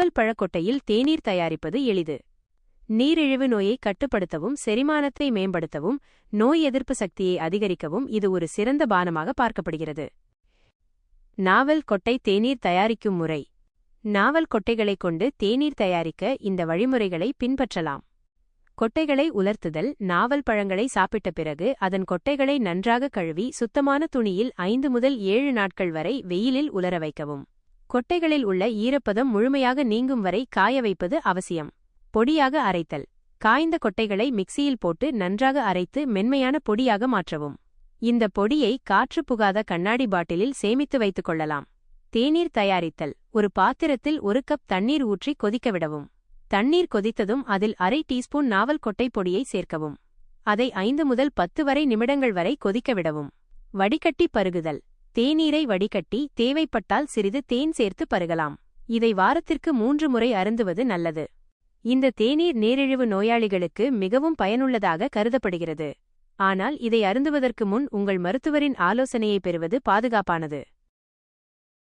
நாவல் பழக்கொட்டையில் தேநீர் தயாரிப்பது எளிது. நீரிழிவு நோயை கட்டுப்படுத்தவும் செரிமானத்தை மேம்படுத்தவும் நோய் எதிர்ப்பு சக்தியை அதிகரிக்கவும் இது ஒரு சிறந்த பானமாக பார்க்கப்படுகிறது. நாவல் கொட்டை தேநீர் தயாரிக்கும் முறை. நாவல் கொட்டைகளைக் கொண்டு தேநீர் தயாரிக்க இந்த வழிமுறைகளை பின்பற்றலாம். கொட்டைகளை உலர்த்துதல் நாவல் பழங்களை சாப்பிட்ட பிறகு அதன் கொட்டைகளை நன்றாக கழுவி சுத்தமான துணியில் ஐந்து முதல் ஏழு நாட்கள் வரை வெயிலில் உலர வைக்கவும். கொட்டைகளில் உள்ள ஈரப்பதம் முழுமையாக நீங்கும் வரை காய வைப்பது அவசியம். பொடியாக அரைத்தல். காய்ந்த கொட்டைகளை மிக்சியில் போட்டு நன்றாக அரைத்து மென்மையான பொடியாக மாற்றவும். இந்த பொடியை காற்று புகாத கண்ணாடி பாட்டிலில் சேமித்து வைத்துக் கொள்ளலாம். தேநீர் தயாரித்தல். ஒரு பாத்திரத்தில் ஒரு கப் தண்ணீர் ஊற்றி கொதிக்க விடவும். தண்ணீர் கொதித்ததும் அதில் அரை டீஸ்பூன் நாவல் கொட்டை பொடியை சேர்க்கவும். அதை ஐந்து முதல் பத்து வரை நிமிடங்கள் வரை கொதிக்க விடவும். வடிகட்டி பருகுதல். தேநீரை வடிகட்டி தேவைப்பட்டால் சிறிது தேன் சேர்த்து பருகலாம். இதை வாரத்திற்கு மூன்று முறை அருந்துவது நல்லது. இந்த தேநீர் நீரிழிவு நோயாளிகளுக்கு மிகவும் பயனுள்ளதாக கருதப்படுகிறது. ஆனால் இதை அருந்துவதற்கு முன் உங்கள் மருத்துவரின் ஆலோசனையை பெறுவது பாதுகாப்பானது.